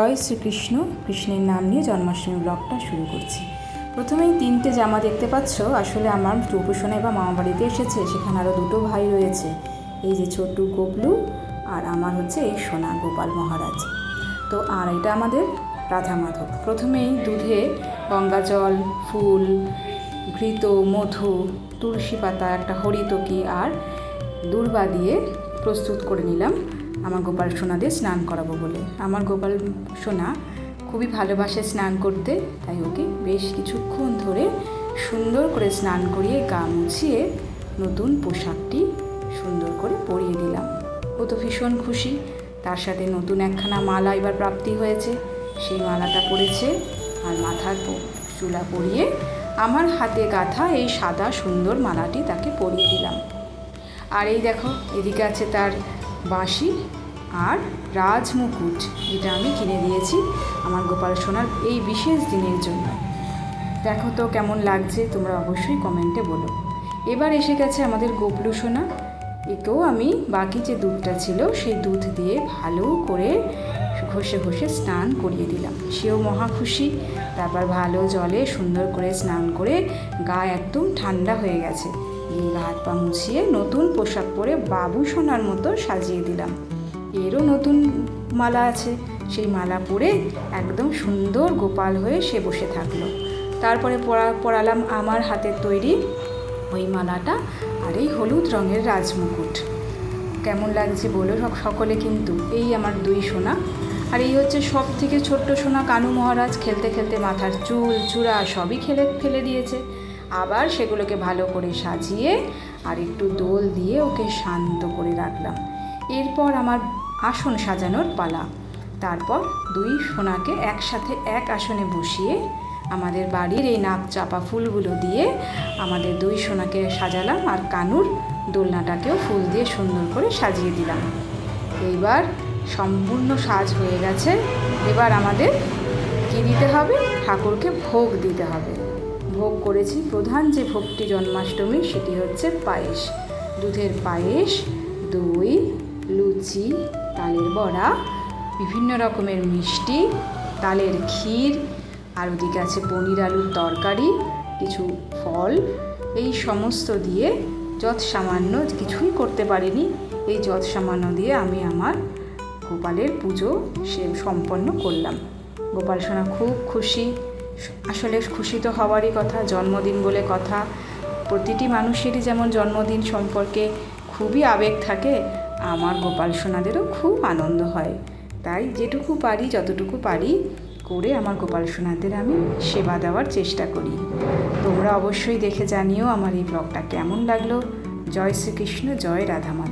জয় শ্রীকৃষ্ণ, কৃষ্ণের নাম নিয়ে জন্মাষ্টমী ব্লগটা শুরু করছি। প্রথমেই তিনটে জামা দেখতে পাচ্ছ। আসলে আমার রূপসোনা বা মামা বাড়িতে এসেছে, সেখানে আরও দুটো ভাই রয়েছে। এই যে ছোট্টু গোপলু আর আমার হচ্ছে এই সোনা গোপাল মহারাজ। তো আর এটা আমাদের রাধা মাধব। প্রথমেই দুধে গঙ্গা জল, ফুল, ঘৃত, মধু, তুলসী পাতা, একটা হরিতকি আর দূর্বা দিয়ে প্রস্তুত করে নিলাম। আমার গোপাল সোনাদের স্নান করাবো বলে। আমার গোপাল সোনা খুবই ভালোবাসে স্নান করতে, তাই ওকে বেশ কিছুক্ষণ ধরে সুন্দর করে স্নান করিয়ে গা মুছিয়ে নতুন পোশাকটি সুন্দর করে পরিয়ে দিলাম ও তো ভীষণ খুশি। তার সাথে নতুন একখানা মালা এবার প্রাপ্তি হয়েছে। সেই মালাটা পরেছে আর মাথার চুলা পরিয়ে আমার হাতে গাঁথা এই সাদা সুন্দর মালাটি তাকে পরিয়ে দিলাম। আর এই দেখো, এদিকে আছে তার বাঁশি আর রাজমুকুট এটা আমি কিনে দিয়েছি আমার গোপাল সোনার এই বিশেষ দিনের জন্য। দেখো তো কেমন লাগছে, তোমরা অবশ্যই কমেন্টে বলো। এবার এসে গেছে আমাদের গোপলু সোনা। একেও আমি বাকি যে দুধটা ছিল, সেই দুধ দিয়ে ভালো করে ঘষে ঘষে স্নান করিয়ে দিলাম। সেও মহা খুশি, তারপর ভালো জলে সুন্দর করে স্নান করে গা একদম ঠান্ডা হয়ে গেছে। হাত পা মুছিয়ে নতুন পোশাক পরে বাবু সোনার মতো সাজিয়ে দিলাম। এরও নতুন মালা আছে। সেই মালা পরে একদম সুন্দর গোপাল হয়ে সে বসে থাকল। তারপরে পড়া পড়ালাম আমার হাতের তৈরি ওই মালাটা আর এই হলুদ রঙের রাজমুকুট। কেমন লাগছে বলো সকলে কিন্তু। এই আমার দুই সোনা। আর এই হচ্ছে সব থেকে ছোট্ট সোনা কানু মহারাজ। খেলতে খেলতে মাথার চুল, চূড়া সবই খেলে, ফেলে দিয়েছে। আবার সেগুলোকে ভালো করে সাজিয়ে আর একটু দোল দিয়ে ওকে শান্ত করে রাখলাম। এরপর আমার আসন সাজানোর পালা। তারপর দুই সোনাকে একসাথে এক আসনে বসিয়ে আমাদের বাড়ির এই নাক চাপা ফুলগুলো দিয়ে আমাদের দুই সোনাকে সাজালাম আর কানুর দোলনাটাকেও ফুল দিয়ে সুন্দর করে সাজিয়ে দিলাম। এইবার সম্পূর্ণ সাজ হয়ে গেছে। এবার আমাদের কী দিতে হবে? ঠাকুরকে ভোগ দিতে হবে। ভোগ করেছি। প্রধান যে ভোগটি জন্মাষ্টমী, সেটি হচ্ছে পায়েস। দুধের পায়েস, দই, লুচি, তালের বড়া, বিভিন্ন রকমের মিষ্টি, তালের ক্ষীর, আর ওদিকে আছে পনির আলুর তরকারি, কিছু ফল। এই সমস্ত দিয়ে যৎ সামান্য কিছুই করতে পারিনি, এই যৎ সামান্য দিয়ে আমি আমার গোপালের পুজো সে, সম্পন্ন করলাম। গোপাল সোনা খুব খুশি। আসলে খুশি তো হওয়ারই কথা, জন্মদিন বলে কথা। প্রতিটি মানুষেরই যেমন জন্মদিন সম্পর্কে খুবই আবেগ থাকে, আমার গোপাল সোনাদেরও খুব আনন্দ হয়। তাই যেটুকু পারি, যতটুকু পারি করে আমার গোপাল সোনাদের আমি সেবা দেওয়ার চেষ্টা করি। তোমরা অবশ্যই দেখে জানিও আমার এই ব্লগটা কেমন লাগল। জয় শ্রীকৃষ্ণ, জয় রাধা মাধব